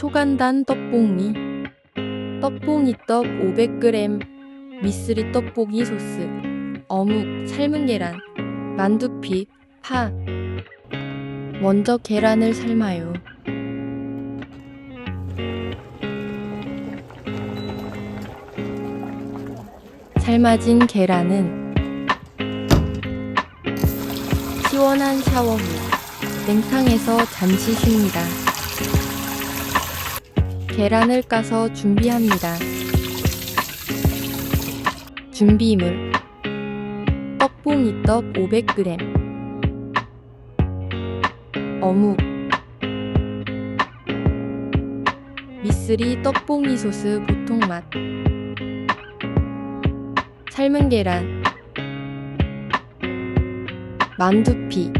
초간단 떡볶이 떡볶이 떡 500g 미쓰리 떡볶이 소스 어묵 삶은 계란 만두피 파 먼저 계란을 삶아요. 삶아진 계란은 시원한 샤워 후 냉탕에서 잠시 쉽니다. 계란을 까서 준비합니다. 준비물. 떡볶이 떡 500g 어묵. 미쓰리 떡볶이 소스 보통 맛. 삶은 계란. 만두피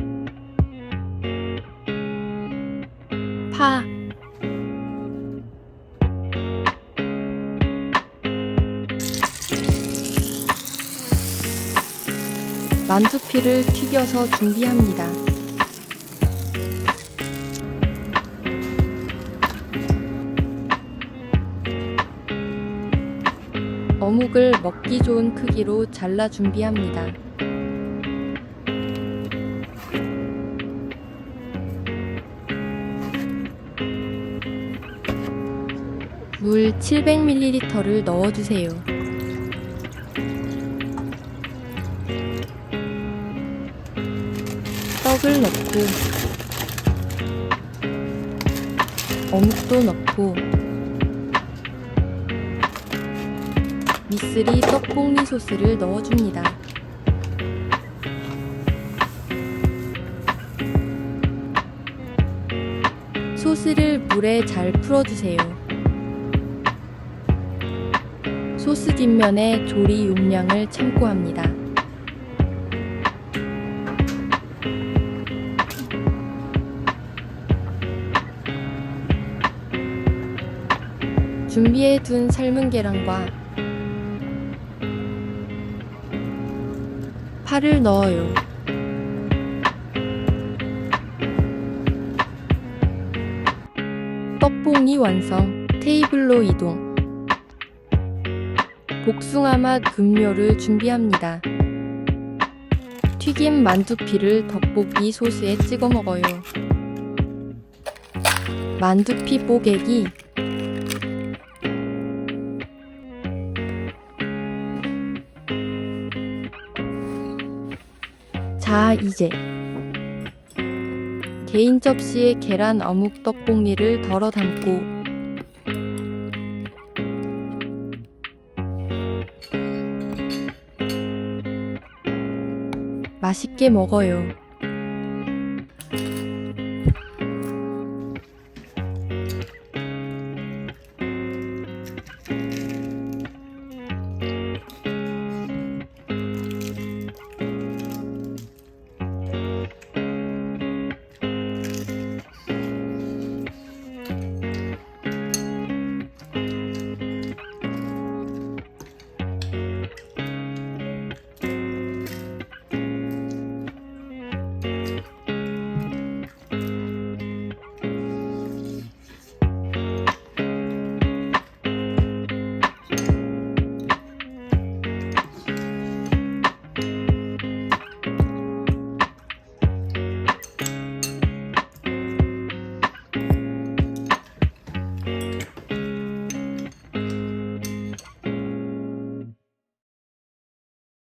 만두피를 튀겨서 준비합니다. 어묵을 먹기 좋은 크기로 잘라 준비합니다. 물 700ml를 넣어주세요. 떡을 넣고 어묵도 넣고 미쓰리 떡볶이 소스를 넣어줍니다. 소스를 물에 잘 풀어주세요. 소스 뒷면에 조리 용량을 참고합니다. 준비해 둔 삶은 계란과 파를 넣어요. 떡볶이 완성. 테이블로 이동. 복숭아 맛 급료를 준비합니다. 튀김 만두피를 떡볶이 소스에 찍어 먹어요. 만두피 뽀개기. 자, 이제 개인 접시에 계란 어묵 떡볶이를 덜어 담고 맛있게 먹어요.